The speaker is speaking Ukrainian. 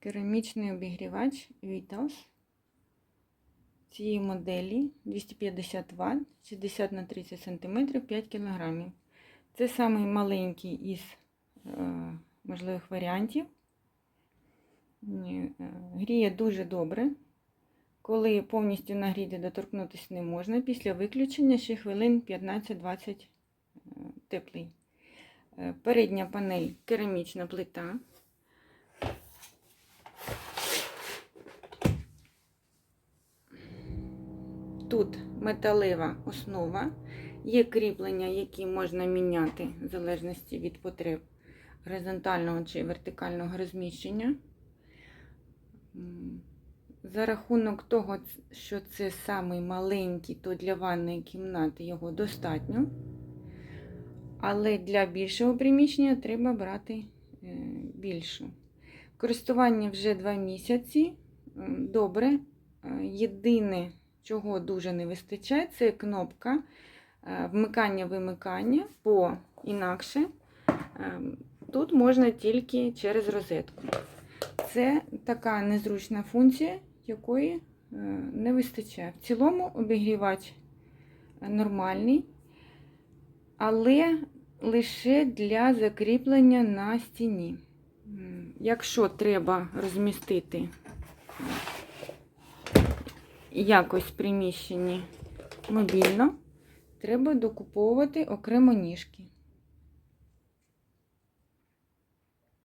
керамічний обігрівач Vitas цієї моделі 250 Вт, 60 на 30 см, 5 кг. Це самий маленький із е, можливих варіантів. Е, Гріє дуже добре. Коли повністю нагріти, доторкнутися не можна. Після виключення ще хвилин 15-20 е, теплий. Е, Передня панель керамічна плита. Тут металева основа, є кріплення, які можна міняти в залежності від потреб горизонтального чи вертикального розміщення. За рахунок того, що це самий маленький, то для ванної кімнати його достатньо. Але для більшого приміщення треба брати е, більшу. Користування вже 2 місяці. Добре. Е, Єдине, чого дуже не вистачає, це кнопка е, вмикання-вимикання, бо інакше е, тут можна тільки через розетку. Це така незручна функція, якої е, не вистачає. В цілому обігрівач нормальний, але лише для закріплення на стіні. Якщо треба розмістити якось приміщенні мобільно, треба докуповувати окремо ніжки.